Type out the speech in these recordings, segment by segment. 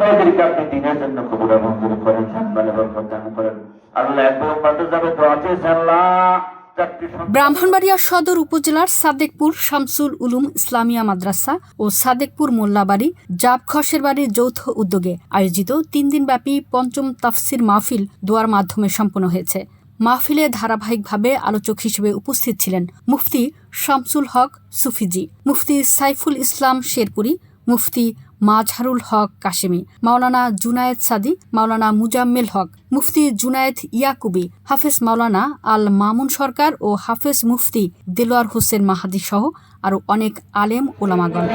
তাদেরকে আপনি দিনের জন্য মঞ্জুর করেন সম্মানে বরকত দান করেন। আল্লাহ পাতে যাবে আল্লাহ ব্রাহ্মণবাড়িয়া সদর উপজেলার সাদেকপুর শামসুল উলুম ইসলামিয়া মাদ্রাসা ও সাদেকপুর মোল্লাবাড়ি জাব খসের বাড়ির যৌথ উদ্যোগে আয়োজিত তিন দিনব্যাপী পঞ্চম তাফসির মাহফিল দোয়ার মাধ্যমে সম্পন্ন হয়েছে। মাহফিলে ধারাবাহিকভাবে আলোচক হিসেবে উপস্থিত ছিলেন মুফতি শামসুল হক সুফিজি, মুফতি সাইফুল ইসলাম শেরপুরি, মুফতি মাজহারুল হক কাশেমি, মাওলানা জুনায়েদ সাদি, মাওলানা মুজাম্মেল হক, মুফতি জুনায়েদ ইয়াকুবি, হাফেজ মাওলানা আল মামুন সরকার ও হাফেজ মুফতি দেলোয়ার হোসেন মাহাদি সহ আরও অনেক আলেম ওলামাগণ।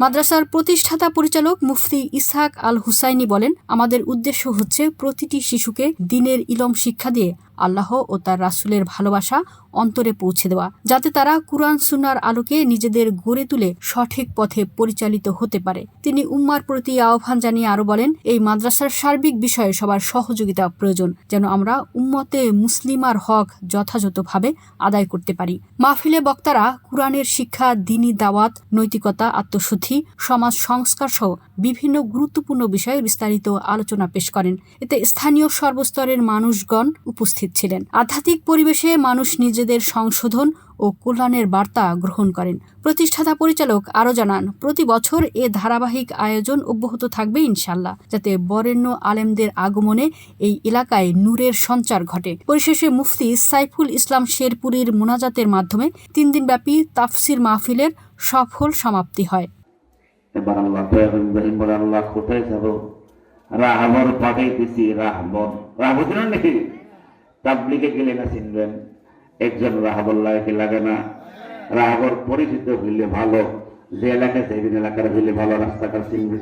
মাদ্রাসার প্রতিষ্ঠাতা পরিচালক মুফতি ইসহাক আল হুসাইনি বলেন, আমাদের উদ্দেশ্য হচ্ছে প্রতিটি শিশুকে দিনের ইলম শিক্ষা দিয়ে আল্লাহ ও তার রাসুলের ভালোবাসা অন্তরে পৌঁছে দেওয়া, যাতে তারা কুরআন সুন্নার আলোকে নিজেদের গড়ে তুলে সঠিক পথে পরিচালিত হতে পারে। তিনি উম্মার প্রতি আহ্বান জানিয়ে আরও বলেন, এই মাদ্রাসার সার্বিক বিষয়ে সবার সহযোগিতা প্রয়োজন, যেন আমরা উম্মতে মুসলিমার হক যথাযথভাবে আদায় করতে পারি। মাহফিলে বক্তারা কুরআনের শিক্ষা, দিনী দাওয়াত, নৈতিকতা, আত্মশুদ্ধি, সমাজ সংস্কার সহ বিভিন্ন গুরুত্বপূর্ণ বিষয়ে বিস্তারিত আলোচনা পেশ করেন। এতে স্থানীয় সর্বস্তরের মানুষগণ উপস্থিত ছিলেন। আধ্যাত্মিক পরিবেশে মানুষ নিজেদের সংশোধন ও কল্যাণের বার্তা গ্রহণ করেন। প্রতিষ্ঠাতা পরিচালক আরও জানান, প্রতি বছর এ ধারাবাহিক আয়োজন অব্যাহত থাকবে ইনশাল্লাহ যাতে বরেণ্য আলেমদের আগমনে এই এলাকায় নূরের সঞ্চার ঘটে। পরিশেষে মুফতি সাইফুল ইসলাম শেরপুরীর মোনাজাতের মাধ্যমে তিন দিনব্যাপী তাফসির মাহফিলের সফল সমাপ্তি হয়। নাকি? তাবলিগে গেলে না চিনবেন, একজন রাহবল্লাহ কি লাগে না। রাহাবর পরিচিত হইলে ভালো, যে এলাকায় যাইবেন, এলাকার হইলে ভালো রাস্তাঘাট চিনবে